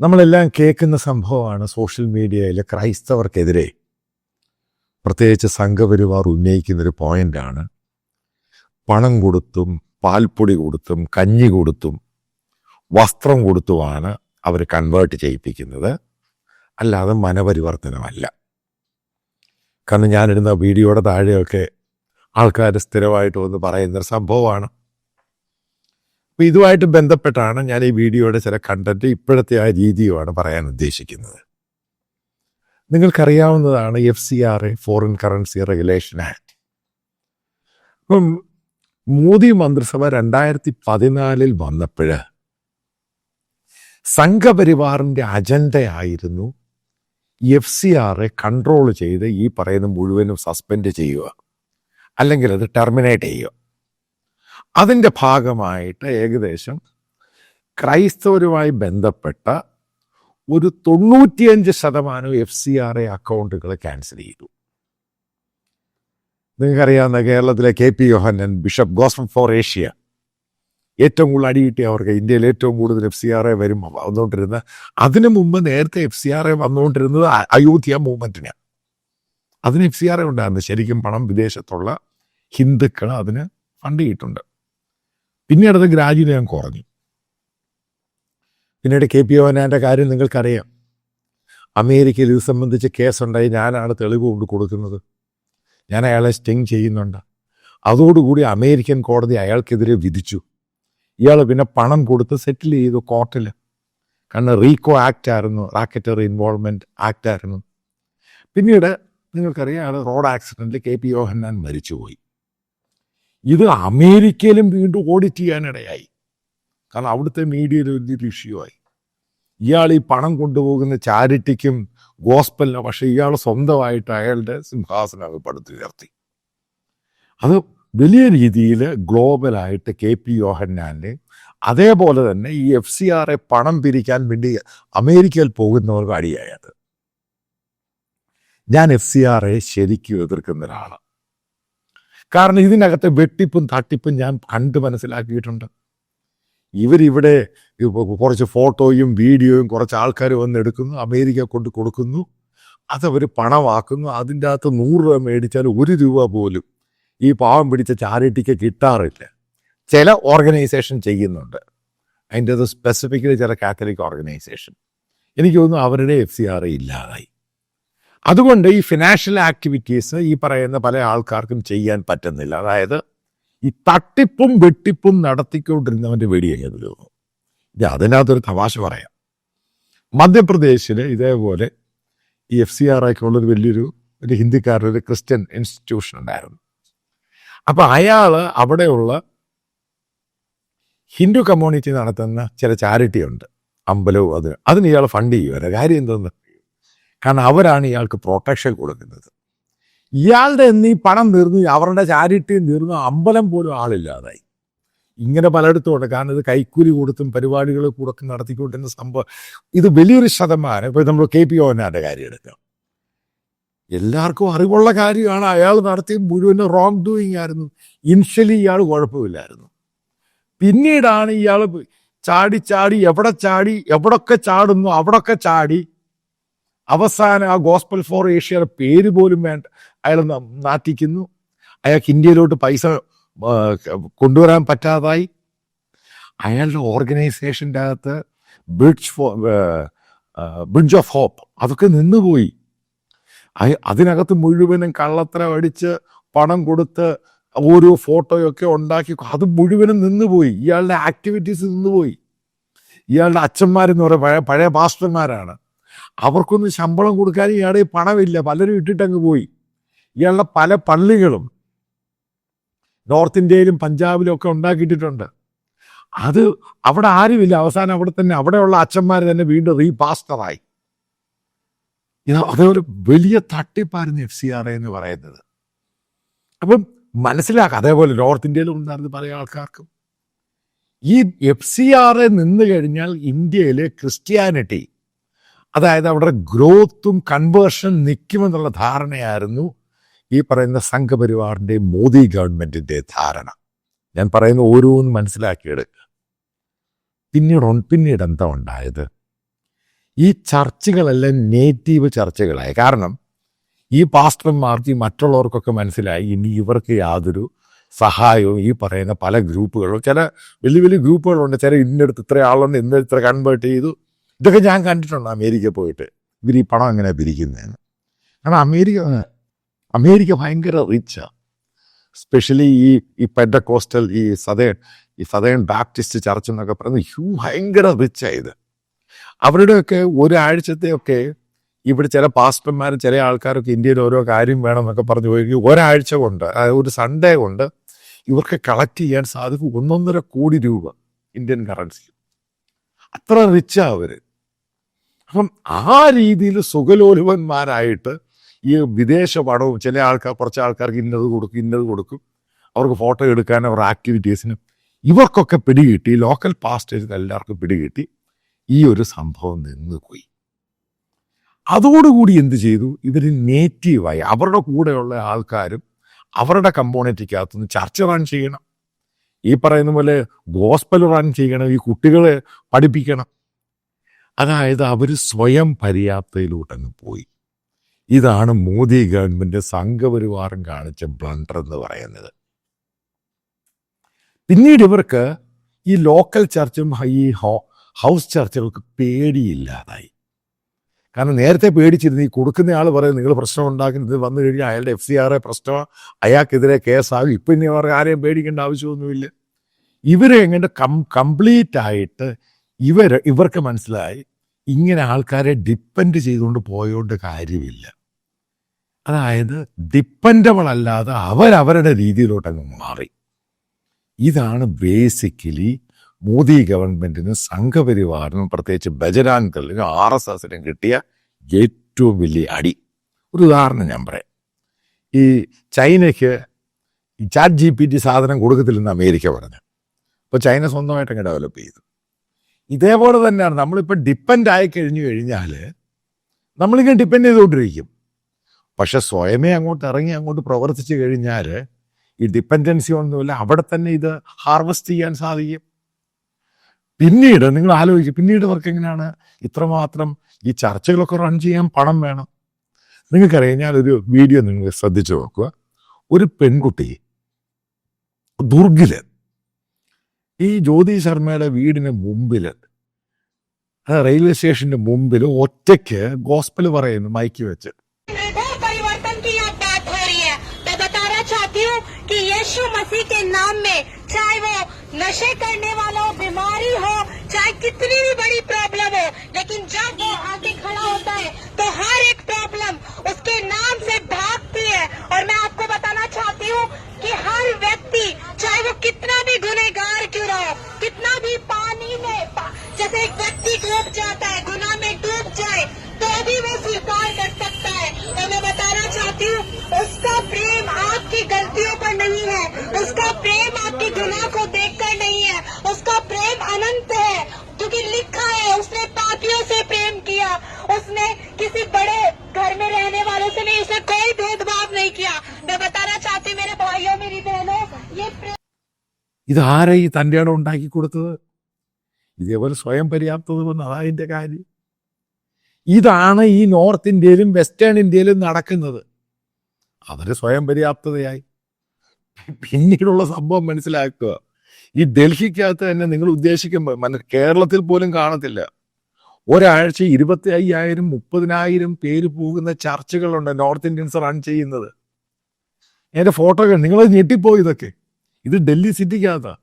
നമ്മളെല്ലാം കേൾക്കുന്ന സംഭവമാണ് സോഷ്യൽ മീഡിയയിൽ ക്രൈസ്തവർക്കെതിരെ. പ്രത്യേകിച്ച് സംഘപരിവാർ ഉന്നയിക്കുന്നൊരു പോയിന്റാണ്. പണം കൊടുത്തും പാൽപ്പൊടി കൊടുത്തും കഞ്ഞി കൊടുത്തും വസ്ത്രം കൊടുത്തുമാണ് അവർ കൺവേർട്ട് ചെയ്യിപ്പിക്കുന്നത്. അല്ലാതെ മനപരിവർത്തനമല്ല. കാരണം ഞാനിടുന്ന വീഡിയോയുടെ താഴെയൊക്കെ ആൾക്കാർ സ്ഥിരമായിട്ട് വന്ന് പറയുന്നൊരു സംഭവമാണ്. അപ്പോൾ ഇതുമായിട്ട് ബന്ധപ്പെട്ടാണ് ഞാൻ ഈ വീഡിയോയുടെ ചില കണ്ടന്റ് ഇപ്പോഴത്തെ ആ രീതിയുമാണ് പറയാൻ ഉദ്ദേശിക്കുന്നത്. നിങ്ങൾക്കറിയാവുന്നതാണ് F C R foreign currency regulation act അപ്പം മോദി മന്ത്രിസഭ രണ്ടായിരത്തി പതിനാലിൽ വന്നപ്പോൾ സംഘപരിവാറിന്റെ അജണ്ടയായിരുന്നു എഫ് സി ആറെ കൺട്രോൾ ചെയ്ത് ഈ പറയുന്ന മുഴുവനും സസ്പെൻഡ് ചെയ്യുക. അല്ലെങ്കിൽ അത് ടെർമിനേറ്റ് ചെയ്യുക. അതിന്റെ ഭാഗമായിട്ട് ഏകദേശം ക്രൈസ്തവരുമായി ബന്ധപ്പെട്ട ഒരു തൊണ്ണൂറ്റിയഞ്ച് ശതമാനം എഫ് സി ആർ എ അക്കൗണ്ടുകൾ ക്യാൻസൽ ചെയ്തു. നിങ്ങൾക്കറിയാവുന്ന കേരളത്തിലെ K P Yohannan bishop gospel for Asia. ഏറ്റവും കൂടുതൽ അടികിട്ടിയ അവർക്ക് ഇന്ത്യയിൽ ഏറ്റവും കൂടുതൽ എഫ് സി ആർ എ വരും വന്നുകൊണ്ടിരുന്ന അതിനു മുമ്പ് നേരത്തെ എഫ് സി ആർ എ വന്നുകൊണ്ടിരുന്നത് അയോധ്യ മൂവ്മെന്റിനാണ് അതിന് എഫ് സി ആർ എ ഉണ്ടായിരുന്നു. ശരിക്കും പണം വിദേശത്തുള്ള ഹിന്ദുക്കൾ അതിന് ഫണ്ട് ചെയ്തിട്ടുണ്ട്. പിന്നീട് അത് ഗ്രാജുവലി ഞാൻ കുറഞ്ഞു. പിന്നീട് കെ പി ഓനാന്റെ കാര്യം നിങ്ങൾക്കറിയാം. അമേരിക്കയിൽ ഇത് സംബന്ധിച്ച് കേസുണ്ടായി. ഞാനാണ് തെളിവ് കൊണ്ട് കൊടുക്കുന്നത്. ഞാൻ അയാളെ സ്റ്റിങ് ചെയ്യുന്നുണ്ട്. അതോടുകൂടി അമേരിക്കൻ കോടതി അയാൾക്കെതിരെ വിധിച്ചു. ഇയാൾ പിന്നെ പണം കൊടുത്ത് സെറ്റിൽ ചെയ്തു കോർട്ടിൽ കാരണം റീകോ ആക്റ്റ് ആയിരുന്നു. റാക്കറ്ററി ഇൻവോൾവ്മെന്റ് ആക്റ്റ് ആയിരുന്നു. പിന്നീട് നിങ്ങൾക്കറിയാം അയാൾ റോഡ് ആക്സിഡന്റിൽ കെ പി യോഹന്നാൻ മരിച്ചുപോയി. ഇത് അമേരിക്കയിലും വീണ്ടും ഓഡിറ്റ് ചെയ്യാനിടയായി. കാരണം അവിടുത്തെ മീഡിയയിൽ വലിയൊരു ഇഷ്യൂ ആയി. ഇയാൾ ഈ പണം കൊണ്ടുപോകുന്ന ചാരിറ്റിക്കും ഗോസ്പലിനും പക്ഷേ ഇയാൾ സ്വന്തമായിട്ട് അയാളുടെ സിംഹാസനം പടുത്തുയർത്തി അത് വലിയ രീതിയിൽ ഗ്ലോബലായിട്ട് കെ പി യോഹന്നാന്റെ അതേപോലെ തന്നെ ഈ എഫ് സി ആറെ പണം പിരിക്കാൻ വേണ്ടി അമേരിക്കയിൽ പോകുന്നവർക്ക് അടിയായത് ഞാൻ എഫ് സി ആറെ ശരിക്കും എതിർക്കുന്ന ഒരാളാണ്. കാരണം ഇതിനകത്തെ വെട്ടിപ്പും തട്ടിപ്പും ഞാൻ കണ്ട് മനസ്സിലാക്കിയിട്ടുണ്ട്. ഇവരിവിടെ കുറച്ച് ഫോട്ടോയും വീഡിയോയും കുറച്ച് ആൾക്കാർ വന്ന് എടുക്കുന്നു അമേരിക്ക കൊണ്ട് കൊടുക്കുന്നു. അതവർ പണമാക്കുന്നു. അതിന്റെ അകത്ത് നൂറ് രൂപ മേടിച്ചാൽ ഒരു രൂപ പോലും ഈ പാവം പിടിച്ച ചാരിറ്റിക്ക് കിട്ടാറില്ല. ചില ഓർഗനൈസേഷൻ ചെയ്യുന്നുണ്ട്. അതിന്റെ അത് സ്പെസിഫിക്കലി ചില കാത്തലിക് ഓർഗനൈസേഷൻ എനിക്ക് തോന്നുന്നു അവരുടെ എഫ് സി ആർ ഇല്ലാതായി. അതുകൊണ്ട് ഈ ഫിനാൻഷ്യൽ ആക്ടിവിറ്റീസ് ഈ പറയുന്ന പല ആൾക്കാർക്കും ചെയ്യാൻ പറ്റുന്നില്ല. അതായത് ഈ തട്ടിപ്പും വെട്ടിപ്പും നടത്തിക്കൊണ്ടിരുന്നവന്റെ വെടിയത് ഇത് അതിനകത്തൊരു തമാശ പറയാം. മധ്യപ്രദേശിൽ ഇതേപോലെ ഈ എഫ് സി ആർ ആയിക്കുള്ളൊരു വലിയൊരു ഒരു ഹിന്ദിക്കാരുടെ ഒരു ക്രിസ്ത്യൻ ഇൻസ്റ്റിറ്റ്യൂഷൻ ഉണ്ടായിരുന്നു. അപ്പോൾ അയാൾ അവിടെയുള്ള ഹിന്ദു കമ്മ്യൂണിറ്റി നടത്തുന്ന ചില ചാരിറ്റി ഉണ്ട്. അമ്പലവും അതിന്. അതിന് ഇയാൾ ഫണ്ട് ചെയ്യുമല്ലോ കാര്യം എന്തെന്ന്? കാരണം അവരാണ് ഇയാൾക്ക് പ്രൊട്ടക്ഷൻ കൊടുക്കുന്നത്. ഇയാളുടെ എന്നീ പണം തീർന്നു അവരുടെ ചാരിറ്റി തീർന്നു അമ്പലം പോലും ആളില്ലാതായി. ഇങ്ങനെ പലയിടത്തും ഉണ്ട് കാരണം ഇത് കൈക്കൂലി കൊടുത്തും പരിപാടികൾ കൊടുത്തും നടത്തിക്കൊണ്ടിരുന്ന സംഭവം. ഇത് വലിയൊരു ശതമാനം. ഇപ്പോൾ നമ്മൾ കെ പി ഓനാന്റെ കാര്യം എടുക്കാം. എല്ലാവർക്കും അറിവുള്ള കാര്യമാണ്. അയാൾ നടത്തിയ മുഴുവൻ റോങ് ഡൂയിങ് ആയിരുന്നു. ഇനിഷ്യലി ഇയാൾ കുഴപ്പമില്ലായിരുന്നു. പിന്നീടാണ് ഇയാൾ ചാടി ചാടി എവിടെ ചാടി എവിടൊക്കെ ചാടുന്നു അവിടൊക്കെ ചാടി അവസാനം ആ ഗോസ്പൽ ഫോർ ഏഷ്യയുടെ പേര് പോലും വേണ്ട. അയാൾ നാട്ടിക്കുന്നു അയാൾക്ക് ഇന്ത്യയിലോട്ട് പൈസ കൊണ്ടുവരാൻ പറ്റാതായി. അയാളുടെ ഓർഗനൈസേഷന്റെ അകത്ത് ബ്രിഡ്ജ് ഫോ ബ്രിഡ്ജ് ഓഫ് ഹോപ്പ് അതൊക്കെ നിന്നുപോയി അതിനകത്ത് മുഴുവനും കള്ളത്തരം അടിച്ച് പണം കൊടുത്ത് ഓരോ ഫോട്ടോയൊക്കെ ഉണ്ടാക്കി അത് മുഴുവനും നിന്നുപോയി ഇയാളുടെ ആക്ടിവിറ്റീസ് നിന്നുപോയി ഇയാളുടെ അച്ഛന്മാരെന്ന് പറയുക പഴയ പഴയ പാസ്റ്റർമാരാണ് അവർക്കൊന്നും ശമ്പളം കൊടുക്കാൻ ഇയാളെ പണമില്ല. പലരും ഇട്ടിട്ടങ്ങ് പോയി. ഇയാളുടെ പല പള്ളികളും നോർത്ത് ഇന്ത്യയിലും പഞ്ചാബിലും ഒക്കെ ഉണ്ടാക്കിയിട്ടുണ്ട് അത് അവിടെ ആരുമില്ല. അവസാനം അവിടെ തന്നെ അവിടെയുള്ള അച്ഛന്മാർ തന്നെ വീണ്ടും റീപാസ്റ്ററായി. ഇത് അതൊരു വലിയ തട്ടിപ്പായിരുന്നു എഫ് സി ആർ എന്ന് പറയുന്നത്. അപ്പം മനസ്സിലാക്കാം. അതേപോലെ നോർത്ത് ഇന്ത്യയിലും ഉണ്ടായിരുന്നു പല ആൾക്കാർക്കും. ഈ എഫ് സി ആർ നിന്ന് കഴിഞ്ഞാൽ ഇന്ത്യയിലെ ക്രിസ്ത്യാനിറ്റി അതായത് അവിടെ ഗ്രോത്തും കൺവേർഷനും നിൽക്കുമെന്നുള്ള ധാരണയായിരുന്നു ഈ പറയുന്ന സംഘപരിവാറിന്റെ മോദി ഗവൺമെന്റിന്റെ ധാരണ. ഞാൻ പറയുന്ന ഓരോന്നും മനസ്സിലാക്കിയെടുക്കുക. പിന്നീട് പിന്നീട് എന്താ ഉണ്ടായത്? ഈ ചർച്ചകളെല്ലാം നേറ്റീവ് ചർച്ചകളായി. കാരണം ഈ പാസ്റ്റർമാർക്ക് മറ്റുള്ളവർക്കൊക്കെ മനസ്സിലായി ഇനി ഇവർക്ക് യാതൊരു സഹായവും ഈ പറയുന്ന പല ഗ്രൂപ്പുകളും ചില വലിയ വലിയ ഗ്രൂപ്പുകളുണ്ട്. ചില ഇന്നടുത്ത് ഇത്ര ആളുണ്ട് ഇന്നടുത്ത് കൺവേർട്ട് ചെയ്തു. ഇതൊക്കെ ഞാൻ കണ്ടിട്ടുണ്ട് അമേരിക്ക പോയിട്ട്. ഇവർ ഈ പണം എങ്ങനെ പിരിക്കുന്നതെന്ന്. കാരണം അമേരിക്ക അമേരിക്ക ഭയങ്കര റിച്ചാണ് സ്പെഷ്യലി ഈ ഈ പെഡ കോസ്റ്റൽ ഈ സതേൺ ഈ സതേൺ ബാപ്റ്റിസ്റ്റ് ചർച്ച് എന്നൊക്കെ പറയുന്നത് ഹ്യൂ ഭയങ്കര റിച്ചായത് അവരുടെയൊക്കെ ഒരാഴ്ചത്തെയൊക്കെ ഇവിടെ ചില പാസ്റ്റർമാരും ചില ആൾക്കാരൊക്കെ ഇന്ത്യയിൽ ഓരോ കാര്യം വേണം എന്നൊക്കെ പറഞ്ഞു പോയി ഒരാഴ്ച കൊണ്ട് ഒരു സൺഡേ കൊണ്ട് ഇവർക്ക് കളക്ട് ചെയ്യാൻ സാധിക്കും ഒന്നൊന്നര കോടി രൂപ ഇന്ത്യൻ കറൻസി അത്ര റിച്ചാ അവർ അപ്പം ആ രീതിയിൽ സുഖലോലുപന്മാരായിട്ട് ഈ വിദേശ പടവും ചില ആൾക്കാർ കുറച്ച് ആൾക്കാർക്ക് ഇന്നത് കൊടുക്കും ഇന്നത് കൊടുക്കും. അവർക്ക് ഫോട്ടോ എടുക്കാനും അവരുടെ ആക്ടിവിറ്റീസിനും ഇവർക്കൊക്കെ പിടികിട്ടി ലോക്കൽ പാസ്റ്റേഴ്സിന് എല്ലാവർക്കും പിടികിട്ടി. ഈ ഒരു സംഭവം നിന്നുപോയി അതോടുകൂടി എന്ത് ചെയ്തു? ഇവർ നേറ്റീവായി അവരുടെ കൂടെയുള്ള ആൾക്കാരും അവരുടെ കമ്പോണറ്റിക്കകത്തുനിന്ന് ചർച്ച റൺ ചെയ്യണം. ഈ പറയുന്ന പോലെ ഗോസ്പൽ റൺ ചെയ്യണം ഈ കുട്ടികളെ പഠിപ്പിക്കണം. അതായത് അവർ സ്വയം പര്യാപ്തയിലോട്ടങ്ങ് പോയി. ഇതാണ് മോദി ഗവൺമെന്റ് സംഘപരിവാരം കാണിച്ച ബ്ലണ്ടർ എന്ന് പറയുന്നത്. പിന്നീട് ഇവർക്ക് ഈ ലോക്കൽ ചർച്ചും ഈ ഹൗസ് ചർച്ചുകൾക്ക് പേടിയില്ലാതായി. കാരണം നേരത്തെ പേടിച്ചിരുന്നു ഈ കൊടുക്കുന്ന ആൾ പറയും നിങ്ങൾ പ്രശ്നം ഉണ്ടാക്കുന്നത് വന്നു കഴിഞ്ഞാൽ അയാളുടെ എഫ് സി എ പ്രശ്നമാണ് അയാൾക്കെതിരെ കേസാകും. ഇപ്പം ഇനി അവർ ആരെയും പേടിക്കേണ്ട ആവശ്യമൊന്നുമില്ല. ഇവരെ എങ്ങനെ കം കംപ്ലീറ്റ് ആയിട്ട് ഇവർ ഇവർക്ക് മനസ്സിലായി ഇങ്ങനെ ആൾക്കാരെ ഡിപ്പെൻഡ് ചെയ്തുകൊണ്ട് പോയോണ്ട് കാര്യമില്ല. അതായത് ഡിപ്പെൻഡബിൾ അല്ലാതെ അവരവരുടെ രീതിയിലോട്ടങ്ങ് മാറി. ഇതാണ് ബേസിക്കലി മോദി ഗവൺമെന്റിന് സംഘപരിവാറിനും പ്രത്യേകിച്ച് ബജരാൻ ദളിനും ആർ എസ് എസിനും കിട്ടിയ ഏറ്റവും വലിയ അടി. ഒരു ഉദാഹരണം ഞാൻ പറയാം. ഈ ചൈനയ്ക്ക് ഈ ചാറ്റ് ജി പി ടി സാധനം കൊടുക്കത്തില്ലെന്ന് അമേരിക്ക പറഞ്ഞു. അപ്പോൾ ചൈന സ്വന്തമായിട്ട് സ്വന്തമായിട്ടങ്ങ് ഡെവലപ്പ് ചെയ്തു. ഇതേപോലെ തന്നെയാണ് നമ്മളിപ്പോൾ ഡിപ്പെൻഡ് ആയി കഴിഞ്ഞു കഴിഞ്ഞാൽ നമ്മളിങ്ങനെ ഡിപ്പെൻഡ് ചെയ്തുകൊണ്ടിരിക്കും. പക്ഷെ സ്വയമേ അങ്ങോട്ട് ഇറങ്ങി അങ്ങോട്ട് പ്രവർത്തിച്ചു കഴിഞ്ഞാൽ ഈ ഡിപ്പെൻഡൻസി ഒന്നുമില്ല. അവിടെ തന്നെ ഇത് ഹാർവെസ്റ്റ് ചെയ്യാൻ സാധിക്കും. പിന്നീട് നിങ്ങൾ ആലോചിക്കുക പിന്നീട് അവർക്ക് എങ്ങനെയാണ്? ഇത്രമാത്രം ഈ ചർച്ചകളൊക്കെ റൺ ചെയ്യാൻ പണം വേണം. നിങ്ങൾക്കറിയാം ഞാനൊരു വീഡിയോ നിങ്ങൾ ശ്രദ്ധിച്ചു നോക്കുക. ഒരു പെൺകുട്ടി ദുർഗിൽ ഈ ജ്യോതി ശർമ്മയുടെ വീടിന് മുമ്പിൽ റെയിൽവേ സ്റ്റേഷന്റെ മുമ്പിൽ ഒറ്റയ്ക്ക് ഗോസ്പൽ പറയുന്നു മൈക്ക് വെച്ച്. वो नशे करने वाला हो बीमारी हो, चाहे कितनी भी बड़ी प्रॉब्लम हो, लेकिन जब वो आके खड़ा होता है तो हर एक प्रॉब्लम उसके नाम से भागती है। और मैं आपको बताना चाहती हूँ कि हर व्यक्ति, चाहे वो कितना भी गुनेगार क्यों रहो हो कितना भी पानी में पा- जैसे एक व्यक्ति डूब जाता है गुनाह ഇത് ആരാ ഈ തന്റെ ഇടം ഉണ്ടാക്കി കൊടുത്തത്? ഇതേപോലെ സ്വയം പര്യാപ്തത വന്ന് അതായതിന്റെ കാര്യം. ഇതാണ് ഈ നോർത്ത് ഇന്ത്യയിലും വെസ്റ്റേൺ ഇന്ത്യയിലും നടക്കുന്നത്. അവർ സ്വയം പര്യാപ്തതയായി. പിന്നീടുള്ള സംഭവം മനസ്സിലാക്കുക. ഈ ഡൽഹിക്കകത്ത് തന്നെ നിങ്ങൾ ഉദ്ദേശിക്കുമ്പോൾ കേരളത്തിൽ പോലും കാണത്തില്ല. ഒരാഴ്ച ഇരുപത്തി അയ്യായിരം മുപ്പതിനായിരം പേര് പോകുന്ന ചർച്ചകളുണ്ട് നോർത്ത് ഇന്ത്യൻസ് റൺ ചെയ്യുന്നത്. എന്റെ ഫോട്ടോകൾ നിങ്ങൾ ഞെട്ടിപ്പോയി ഇതൊക്കെ. ഇത് ഡൽഹി സിറ്റിക്കകത്താ.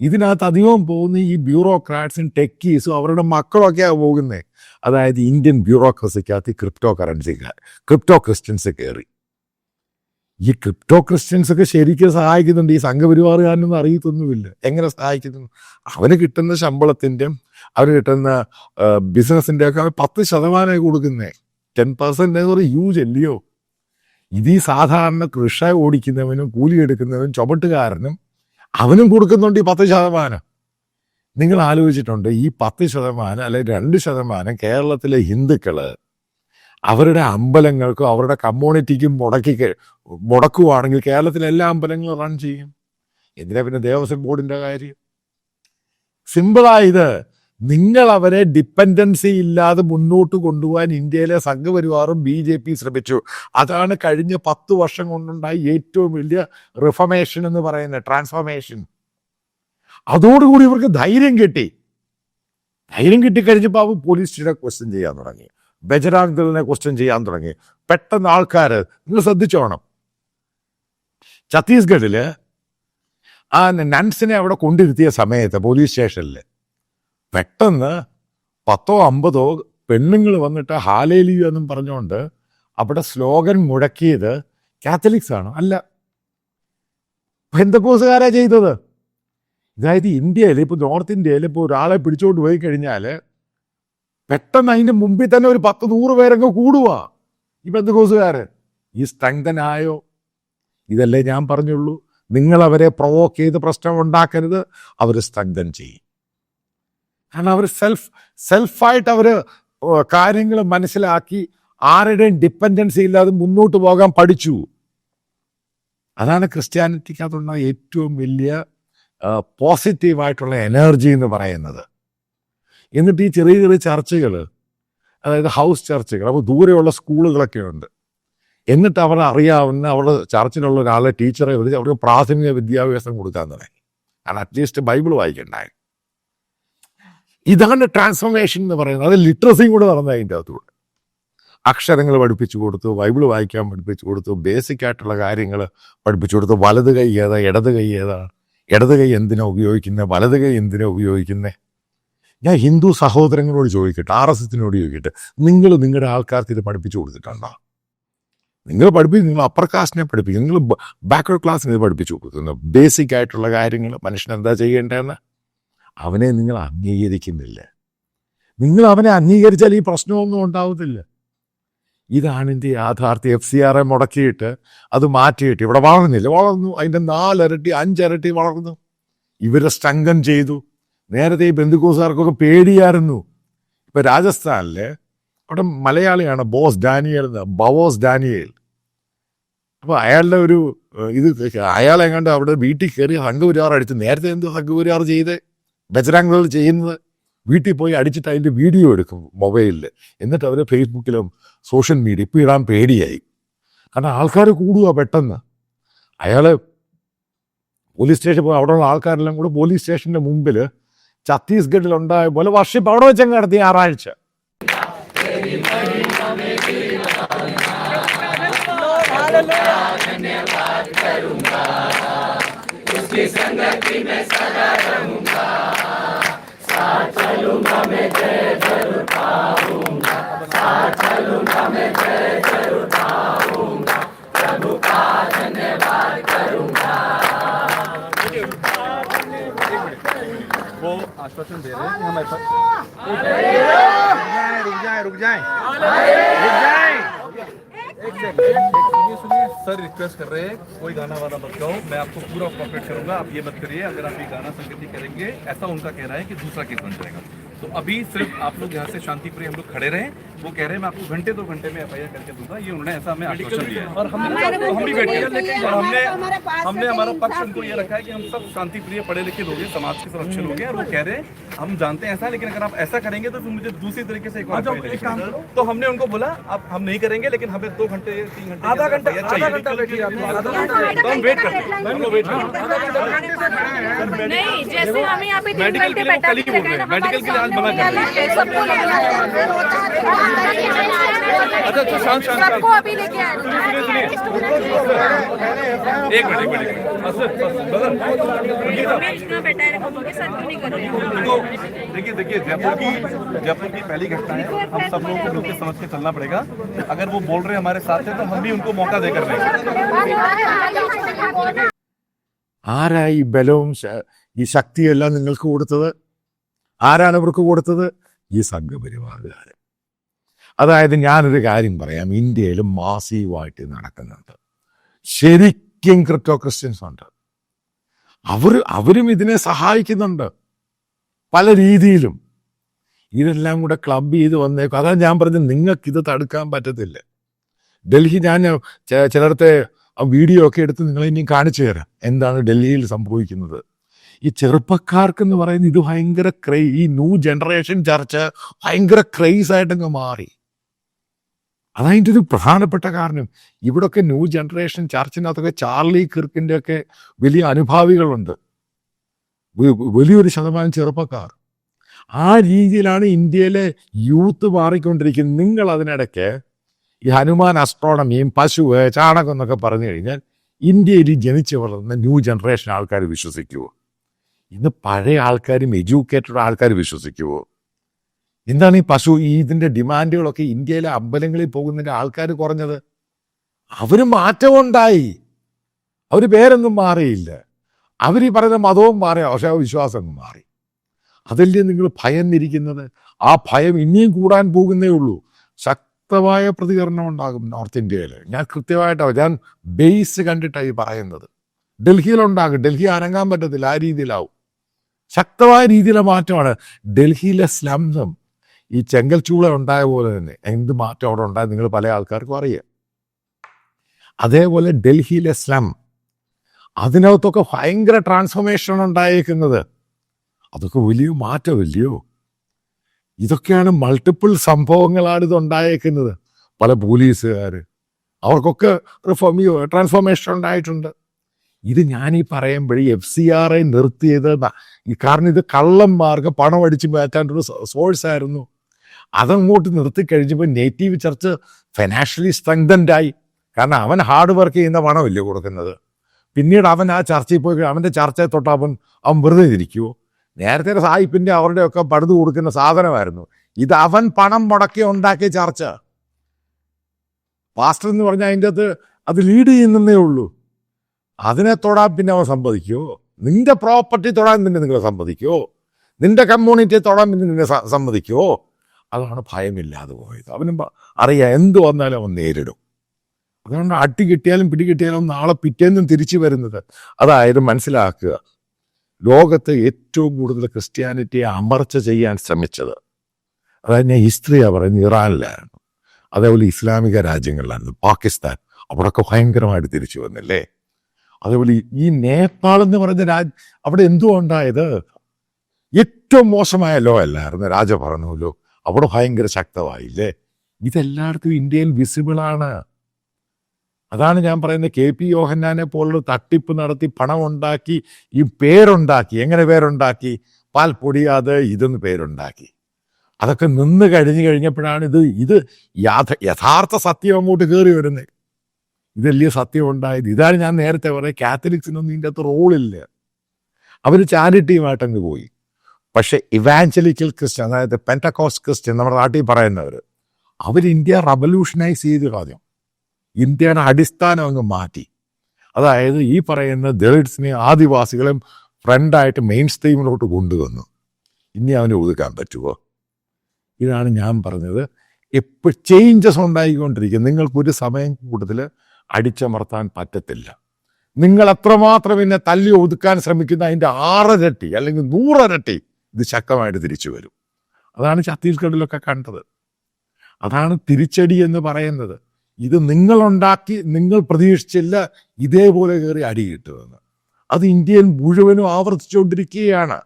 ഇതിനകത്ത് അധികവും പോകുന്ന ഈ ബ്യൂറോക്രാറ്റ്സും ടെക്കീസും അവരുടെ മക്കളൊക്കെയാണ് പോകുന്നത് അതായത് ഇന്ത്യൻ ബ്യൂറോക്രസിക്കകത്ത് ഈ ക്രിപ്റ്റോ കറൻസി ക്രിപ്റ്റോ ക്രിസ്ത്യൻസ് കയറി. ഈ ക്രിപ്റ്റോ ക്രിസ്ത്യൻസ് ഒക്കെ ശരിക്കും സഹായിക്കുന്നുണ്ട്. ഈ സംഘപരിവാറുകാരനൊന്നും അറിയത്തൊന്നുമില്ല. എങ്ങനെ സഹായിക്കുന്നു? അവന് കിട്ടുന്ന ശമ്പളത്തിന്റെയും അവന് കിട്ടുന്ന ബിസിനസിന്റെ ഒക്കെ പത്ത് ശതമാനമായി കൊടുക്കുന്നേ. ടെൻ പെർസെന്റ് ഹ്യൂജ് അല്ലയോ? ഇത് ഈ സാധാരണ കൃഷ ഓടിക്കുന്നവനും കൂലി എടുക്കുന്നവനും ചുമട്ടുകാരനും അവനും കൊടുക്കുന്നുണ്ട് ഈ പത്ത് ശതമാനം. നിങ്ങൾ ആലോചിച്ചിട്ടുണ്ട് ഈ പത്ത് ശതമാനം അല്ലെ രണ്ട് ശതമാനം കേരളത്തിലെ ഹിന്ദുക്കൾ അവരുടെ അമ്പലങ്ങൾക്കും അവരുടെ കമ്മ്യൂണിറ്റിക്കും മുടക്കി മുടക്കുവാണെങ്കിൽ കേരളത്തിലെ എല്ലാ അമ്പലങ്ങളും റൺ ചെയ്യും. എന്തിനാ പിന്നെ ദേവസ്വം ബോർഡിന്റെ കാര്യം? സിമ്പിളായത് നിങ്ങൾ അവരെ ഡിപ്പെൻഡൻസി ഇല്ലാതെ മുന്നോട്ട് കൊണ്ടുപോകാൻ ഇന്ത്യയിലെ സംഘപരിവാറും ബി ജെ പി ശ്രമിച്ചു. അതാണ് കഴിഞ്ഞ പത്ത് വർഷം കൊണ്ടുണ്ടായ ഏറ്റവും വലിയ റിഫർമേഷൻ എന്ന് പറയുന്ന ട്രാൻസ്ഫോർമേഷൻ അതോടുകൂടി ഇവർക്ക് ധൈര്യം കിട്ടി. ധൈര്യം കിട്ടിക്കഴിഞ്ഞപ്പോൾ അവർ പോലീസ് സ്റ്റേഷനെ ക്വസ്റ്റ്യൻ ചെയ്യാൻ തുടങ്ങി. ബജറാങ് ദളിനെ ക്വസ്റ്റ്യൻ ചെയ്യാൻ തുടങ്ങി. പെട്ടെന്ന് ആൾക്കാർ നിങ്ങൾ ശ്രദ്ധിച്ചോണം. ഛത്തീസ്ഗഡിൽ ആ നൻസിനെ അവിടെ കൊണ്ടിരുത്തിയ സമയത്ത് പോലീസ് സ്റ്റേഷനിൽ പെട്ടെന്ന് പത്തോ അമ്പതോ പെണ്ണുങ്ങൾ വന്നിട്ട് ഹാലേലിയു എന്നും പറഞ്ഞുകൊണ്ട് അവിടെ സ്ലോഗൻ മുഴക്കിയത് കാത്തലിക്സ് ആണ്. അല്ല. ബന്ധക്കോസുകാരാ ചെയ്തത്? അതായത് ഇന്ത്യയിൽ ഇപ്പോൾ നോർത്ത് ഇന്ത്യയിൽ ഇപ്പോൾ ഒരാളെ പിടിച്ചോണ്ട് പോയി കഴിഞ്ഞാൽ പെട്ടെന്ന് അതിന്റെ മുമ്പിൽ തന്നെ ഒരു പത്ത് നൂറ് പേരങ്ങ് കൂടുക ഈ ബന്ധുക്കോസുകാർ ഈ സ്ട്രെങ്തൻ ആയോ ഇതല്ലേ ഞാൻ പറഞ്ഞുള്ളൂ. നിങ്ങൾ അവരെ പ്രൊവോക്ക് ചെയ്ത് പ്രശ്നം ഉണ്ടാക്കരുത്. അവർ സ്ട്രെങ്തൻ ചെയ്യും. കാരണം അവർ സെൽഫ് സെൽഫായിട്ട് അവർ കാര്യങ്ങൾ മനസ്സിലാക്കി ആരുടെയും ഡിപ്പെൻഡൻസി ഇല്ലാതെ മുന്നോട്ട് പോകാൻ പഠിച്ചു. അതാണ് ക്രിസ്ത്യാനിറ്റിക്കകത്തുള്ള ഏറ്റവും വലിയ പോസിറ്റീവായിട്ടുള്ള എനർജി എന്ന് പറയുന്നത്. എന്നിട്ട് ഈ ചെറിയ ചെറിയ ചർച്ചകൾ അതായത് ഹൗസ് ചർച്ചുകൾ അപ്പോൾ ദൂരെയുള്ള സ്കൂളുകളൊക്കെ ഉണ്ട്. എന്നിട്ട് അവർ അറിയാവുന്ന അവരുടെ ചർച്ചിലുള്ള ഒരാളെ ടീച്ചറെ വിളിച്ച് അവർക്ക് പ്രാഥമിക വിദ്യാഭ്യാസം കൊടുക്കാൻ തുടങ്ങി. കാരണം അറ്റ്ലീസ്റ്റ് ബൈബിൾ വായിക്കണ്ടായി ഇതാണ് ട്രാൻസ്ഫോർമേഷൻ എന്ന് പറയുന്നത്. അത് ലിറ്ററസിയും കൂടെ നടന്ന അതിന്റെ അകത്തൂടെ. അക്ഷരങ്ങൾ പഠിപ്പിച്ചു കൊടുത്തു ബൈബിൾ വായിക്കാൻ പഠിപ്പിച്ചു കൊടുത്തു ബേസിക് ആയിട്ടുള്ള കാര്യങ്ങൾ പഠിപ്പിച്ചു കൊടുത്തു. വലത് കൈ ഏതാ? ഇടത് കൈ ഏതാ? ഇടത് കൈ എന്തിനാ ഉപയോഗിക്കുന്നത് വലത് കൈ എന്തിനാ ഉപയോഗിക്കുന്നത് ഞാൻ ഹിന്ദു സഹോദരങ്ങളോട് ചോദിക്കട്ടെ ആർ എസ് എസിനോട് ചോദിക്കട്ടെ നിങ്ങൾ നിങ്ങളുടെ ആൾക്കാർക്ക് ഇത് പഠിപ്പിച്ചു കൊടുത്തിട്ടുണ്ടോ? നിങ്ങൾ പഠിപ്പിക്കും നിങ്ങൾ അപ്പർ കാസ്റ്റിനെ പഠിപ്പിക്കും. നിങ്ങൾ ബാക്ക്വേർഡ് ക്ലാസ്സിന് ഇത് പഠിപ്പിച്ചു കൊടുക്കുന്നു. ബേസിക് ആയിട്ടുള്ള കാര്യങ്ങൾ മനുഷ്യൻ എന്താ ചെയ്യേണ്ടതെന്ന്? അവനെ നിങ്ങൾ അംഗീകരിക്കുന്നില്ല. നിങ്ങൾ അവനെ അംഗീകരിച്ചാൽ ഈ പ്രശ്നമൊന്നും ഉണ്ടാവത്തില്ല. ഇതാണ് എന്റെ യാഥാർത്ഥ്യം. എഫ് സി ആർ എ മുടക്കിയിട്ട് അത് മാറ്റിയിട്ട് ഇവിടെ വളർന്നില്ല. വളർന്നു. അതിന്റെ നാലരട്ടി അഞ്ചരട്ടി വളർന്നു. ഇവരെ സ്ട്രങ്കൻ ചെയ്തു. നേരത്തെ ഈ ബന്ധുക്കൂസുകാർക്കൊക്കെ പേടിയായിരുന്നു. ഇപ്പം രാജസ്ഥാനിലെ അവിടെ മലയാളിയാണ് ബോസ് ഡാനിയൽ എന്ന്. ബവോസ് ഡാനിയൽ. അപ്പോൾ അയാളുടെ ഒരു ഇത് അയാളെങ്ങാണ്ട് അവിടെ വീട്ടിൽ കയറി സംഘപരിവാർ അടിച്ചു നേരത്തെ എന്തോ സംഘപരിവാർ ചെയ്ത്? ബജരാംഗകൾ ചെയ്യുന്നത് വീട്ടിൽ പോയി അടിച്ചിട്ട് അതിന്റെ വീഡിയോ എടുക്കും മൊബൈലിൽ. എന്നിട്ട് അവർ ഫേസ്ബുക്കിലും സോഷ്യൽ മീഡിയ ഇപ്പോൾ ഇടാൻ പേടിയായി. കാരണം ആൾക്കാർ കൂടുക പെട്ടെന്ന്. അയാൾ പോലീസ് സ്റ്റേഷൻ പോയി അവിടെയുള്ള ആൾക്കാരെല്ലാം കൂടെ പോലീസ് സ്റ്റേഷന്റെ മുമ്പിൽ ഛത്തീസ്ഗഡിൽ ഉണ്ടായ പോലെ വർഷിപ്പ് അവിടെ വെച്ചങ്ങ് നടത്തി ഞായറാഴ്ച. उसकी संगति में सदा रहूँगा। साथ चलूँगा मैं जय ज़रूर पाऊँगा साथ चलूँगा मैं जय ज़रूर पाऊँगा प्रभु का धन्यवाद करूँगा। वो आश्वासन दे रहे हैं हमारे पास रुक जाए रुक जाए। रुक जाए। सुनिए सुनिए। सर रिक्वेस्ट कर रहे हैं, कोई गाना वाना मत गाओ। मैं आपको पूरा कॉपरेट करूँगा, आप ये मत करिए, अगर आप ये गाना संगति करेंगे, ऐसा उनका कहना है कि दूसरा केस बन जाएगा। तो अभी सिर्फ़ आप लोग यहाँ से शांति प्रिय हम लोग खड़े रहे वो कह रहे हैं मैं आपको घंटे दो घंटे में एफआईआर करके दूँगा ये उन्होंने ऐसा हमें आश्वासन दिया है। और हम तो हम भी बैठे हैं लेकिन हमने हमने हमारा पक्ष उनको ये रखा है कि हम सब शांति प्रिय पढ़े लिखे लोग हैं समाज के संरक्षण लोग हैं और वो कह रहे हैं हम जानते हैं ऐसा लेकिन अगर आप ऐसा करेंगे तो फिर मुझे दूसरी तरीके से एक FIR लिखनी तो हमने उनको बोला आप हम नहीं करेंगे लेकिन हमें दो घंटे तीन घंटे आधा घंटा आधा घंटा बैठिए तो हम वेट करते हैं। मेडिकल के लिए वो बैठा कल ही बोल रहे हैं मेडिकल के लिए आज मना कर रहे हैं सबको लेके अच्छा अच्छा शांत शांत शांत सबको अभी लेके आए एक मिनट एक मिनट एक मिनट असद, असद, बदल। इतना बेटा है उनके साथ क्यों नहीं कर रहे हैं तो देखिए देखिए जयपुर की जयपुर की पहली घटना है हम सब लोगों को मिलकर समझ के चलना पड़ेगा अगर वो बोल रहे हैं हमारे साथ है तो हम भी उनको मौका देकर रहेंगे ആരാ ഈ ബലവും ശ- ഈ ശക്തിയെല്ലാം നിങ്ങൾക്ക് കൊടുത്തത് ആരാണ് ഇവർക്ക് കൊടുത്തത്? ഈ സംഘപരിവാറുകാർ അതായത് ഞാനൊരു കാര്യം പറയാം. ഇന്ത്യയിൽ മാസീവായിട്ട് നടക്കുന്നുണ്ട്. ശരിക്കും ക്രിപ്റ്റോ ക്രിസ്ത്യൻസ് ഉണ്ട്. അവർ അവരും ഇതിനെ സഹായിക്കുന്നുണ്ട്. പല രീതിയിലും. ഇതെല്ലാം കൂടെ ക്ലബ് ചെയ്ത് വന്നേക്കും. അതാണ് ഞാൻ പറഞ്ഞത് നിങ്ങൾക്ക് ഇത് തടുക്കാൻ പറ്റത്തില്ല. ഡൽഹി ഞാൻ ചെ- ചിലടത്തെ ആ വീഡിയോ ഒക്കെ എടുത്ത് നിങ്ങളെ കാണിച്ചു തരാം. എന്താണ് ഡൽഹിയിൽ സംഭവിക്കുന്നത്. ഈ ചെറുപ്പക്കാർക്കെന്ന് പറയുന്നത് ഇത് ഭയങ്കര ക്രൈ ഈ ന്യൂ ജനറേഷൻ ചർച്ച ഭയങ്കര ക്രൈസ് ആയിട്ടങ്ങ് മാറി. അതതിന്റെ ഒരു പ്രധാനപ്പെട്ട കാരണം ഇവിടൊക്കെ ന്യൂ ജനറേഷൻ ചർച്ചിനകത്തൊക്കെ ചാർലി കിർക്കിന്റെ ഒക്കെ വലിയ അനുഭാവികളുണ്ട്. വലിയൊരു ശതമാനം ചെറുപ്പക്കാർ. ആ രീതിയിലാണ് ഇന്ത്യയിലെ യൂത്ത് മാറിക്കൊണ്ടിരിക്കുന്നത്. നിങ്ങൾ അതിനിടയ്ക്ക് ഈ ഹനുമാൻ അസ്ട്രോണമിയും പശു ചാണകം എന്നൊക്കെ പറഞ്ഞു കഴിഞ്ഞാൽ ഇന്ത്യയിൽ ജനിച്ചു വളർന്ന ന്യൂ ജനറേഷൻ ആൾക്കാർ വിശ്വസിക്കുമോ ഇന്ന് പഴയ ആൾക്കാരും എഡ്യൂക്കേറ്റഡ് ആൾക്കാർ വിശ്വസിക്കുമോ എന്താണ് ഈ പശു ഈ ഇതിന്റെ ഡിമാൻഡുകളൊക്കെ ഇന്ത്യയിലെ അമ്പലങ്ങളിൽ പോകുന്നതിന്റെ ആൾക്കാർ കുറഞ്ഞത്? അവർ മാറ്റമുണ്ടായി. അവർ പേരൊന്നും മാറിയില്ല. അവർ ഈ പറയുന്ന മതവും മാറി പക്ഷേ വിശ്വാസം മാറി. അതല്ലേ നിങ്ങൾ ഭയം ഭയന്നിരിക്കുന്നത്? ആ ഭയം ഇനിയും കൂടാൻ പോകുന്നേ ഉള്ളൂ. ശക്തമായ പ്രതികരണം ഉണ്ടാകും നോർത്ത് ഇന്ത്യയിൽ ഞാൻ കൃത്യമായിട്ടാണ് ഞാൻ ബേസ് കണ്ടിട്ടാണ് ഈ പറയുന്നത്. ഡൽഹിയിലുണ്ടാകും. ഡൽഹി അനങ്ങാൻ പറ്റത്തില്ല. ആ രീതിയിലാവും. ശക്തമായ രീതിയിലെ മാറ്റമാണ്. ഡൽഹിയിലെ സ്ലംസും ഈ ചെങ്കൽ ചൂള ഉണ്ടായ പോലെ തന്നെ. എന്ത് മാറ്റം അവിടെ ഉണ്ടായത് നിങ്ങൾ പല ആൾക്കാർക്കും അറിയാം. അതേപോലെ ഡൽഹിയിലെ സ്ലം അതിനകത്തൊക്കെ ഭയങ്കര ട്രാൻസ്ഫോർമേഷൻ ഉണ്ടായേക്കുന്നത്. അതൊക്കെ വലിയ മാറ്റമില്ലയോ ഇതൊക്കെയാണ് മൾട്ടിപ്പിൾ സംഭവങ്ങളാണ് ഇത് ഉണ്ടായേക്കുന്നത്. പല പോലീസുകാർ അവർക്കൊക്കെ റിഫോം ട്രാൻസ്ഫോർമേഷൻ ഉണ്ടായിട്ടുണ്ട്. ഇത് ഞാൻ ഈ പറയുമ്പോഴേ എഫ് സി ആർ ഐ നിർത്തിയത് കാരണം ഇത് കള്ളന്മാർക്ക് പണം അടിച്ച് മാറ്റാനുള്ള സോഴ്സ് ആയിരുന്നു. അതങ്ങോട്ട് നിർത്തി കഴിഞ്ഞപ്പോൾ നേറ്റീവ് ചർച്ച് ഫിനാൻഷ്യലി സ്ട്രെങ്തൻഡ് ആയി. കാരണം അവൻ ഹാർഡ് വർക്ക് ചെയ്യുന്ന പണമല്ലേ കൊടുക്കുന്നത്. പിന്നീട് അവൻ ആ ചർച്ചയിൽ പോയി അവന്റെ ചർച്ചയെ തൊട്ട് അവൻ അവൻ വെറുതെ ഇരിക്കുമോ നേരത്തെ സായിപ്പിന്റെ അവരുടെയൊക്കെ പടുതു കൊടുക്കുന്ന സാധനമായിരുന്നു. ഇത് അവൻ പണം മുടക്കി ഉണ്ടാക്കിയ ചർച്ച. പാസ്റ്റർ എന്ന് പറഞ്ഞാൽ അതിന്റെ അത് അത് ലീഡ് ചെയ്യുന്നതേ ഉള്ളൂ. അതിനെ തൊടാൻ പിന്നെ അവൻ സമ്മതിക്കുമോ നിന്റെ പ്രോപ്പർട്ടി തൊടാൻ പിന്നെ നിങ്ങൾ സമ്മതിക്കുമോ നിന്റെ കമ്മ്യൂണിറ്റിയെ തൊടാൻ പിന്നെ നിന്നെ സമ്മതിക്കുമോ അതാണ് ഭയമില്ലാതെ പോയത്. അവനും അറിയാം എന്ത് വന്നാലും അവൻ നേരിടും. അതുകൊണ്ട് അട്ടി കിട്ടിയാലും പിടി കിട്ടിയാലും നാളെ പിറ്റേന്നും തിരിച്ചു വരുന്നത്. അതായത് മനസ്സിലാക്കുക ലോകത്ത് ഏറ്റവും കൂടുതൽ ക്രിസ്ത്യാനിറ്റിയെ അമർച്ച ചെയ്യാൻ ശ്രമിച്ചത്. അതായത് ഞാൻ ഹിസ്റ്ററിയാണ് പറയുന്നത് ഇറാനിലായിരുന്നു അതേപോലെ ഇസ്ലാമിക രാജ്യങ്ങളിലായിരുന്നു. പാകിസ്ഥാൻ അവിടെയൊക്കെ ഭയങ്കരമായിട്ട് തിരിച്ചു വന്നില്ലേ? അതേപോലെ ഈ- നേപ്പാൾ എന്ന് പറയുന്ന രാജ് അവിടെ എന്തോ ഉണ്ടായത്? ഏറ്റവും മോശമായ ലോ അല്ലായിരുന്നു. രാജ പറഞ്ഞല്ലോ അവിടെ ഭയങ്കര ശക്തമായില്ലേ? ഇതെല്ലായിടത്തും ഇന്ത്യയിൽ വിസിബിൾ ആണ്. അതാണ് ഞാൻ പറയുന്നത്. കെ പി യോഹന്നാനെ പോലുള്ള തട്ടിപ്പ് നടത്തി പണം ഉണ്ടാക്കി ഈ പേരുണ്ടാക്കി എങ്ങനെ പേരുണ്ടാക്കി? പാൽ പൊടിയാതെ ഇതെന്ന് പേരുണ്ടാക്കി. അതൊക്കെ നിന്ന് കഴിഞ്ഞു കഴിഞ്ഞപ്പോഴാണ് ഇത് ഇത് യാഥ യഥാർത്ഥ സത്യം അങ്ങോട്ട് കയറി വരുന്നത്. ഇതല്ലേ സത്യം ഉണ്ടായത് ഇതാണ് ഞാൻ നേരത്തെ പറയുന്നത് കാത്തലിക്സിനൊന്നും ഇതിന്റെ അകത്ത് റോളില്ല അവർ ചാരിറ്റിയുമായിട്ടങ്ങ് പോയി. പക്ഷേ ഇവാഞ്ചലിക്കൽ ക്രിസ്ത്യൻ അതായത് പെന്റക്കോസ് ക്രിസ്ത്യൻ നമ്മുടെ നാട്ടിൽ പറയുന്നവർ അവർ ഇന്ത്യ റവല്യൂഷനൈസ് ചെയ്ത് കാര്യം ഇന്ത്യയുടെ അടിസ്ഥാനം അങ്ങ് മാറ്റി. അതായത് ഈ പറയുന്ന ദളിറ്റ്സിനെ ആദിവാസികളും ഫ്രണ്ടായിട്ട് മെയിൻ സ്ട്രീമിലോട്ട് കൊണ്ടുവന്നു. ഇനി അവന് ഒതുക്കാൻ പറ്റുമോ ഇതാണ് ഞാൻ പറഞ്ഞത്. എപ്പോൾ ചേഞ്ചസ് ഉണ്ടായിക്കൊണ്ടിരിക്കും. നിങ്ങൾക്കൊരു സമയം കൂടുതൽ അടിച്ചമർത്താൻ പറ്റത്തില്ല. നിങ്ങൾ എത്രമാത്രം എന്നെ തല്ലി ഒതുക്കാൻ ശ്രമിക്കുന്ന അതിന്റെ ആറരട്ടി അല്ലെങ്കിൽ നൂറരട്ടി ഇത് ശക്തമായിട്ട് തിരിച്ചു വരും. അതാണ് ഛത്തീസ്ഗഡിലൊക്കെ കണ്ടത്. അതാണ് തിരിച്ചടി എന്ന് പറയുന്നത്. ഇത് നിങ്ങളുണ്ടാക്കി നിങ്ങൾ പ്രതീക്ഷിച്ചില്ല ഇതേപോലെ കയറി അടി കിട്ടുമെന്ന്. അത് ഇന്ത്യയിൽ മുഴുവനും ആവർത്തിച്ചുകൊണ്ടിരിക്കുകയാണ്.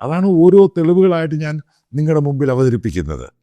അതാണ് ഓരോ തെളിവുകളായിട്ട് ഞാൻ നിങ്ങളുടെ മുമ്പിൽ അവതരിപ്പിക്കുന്നത്.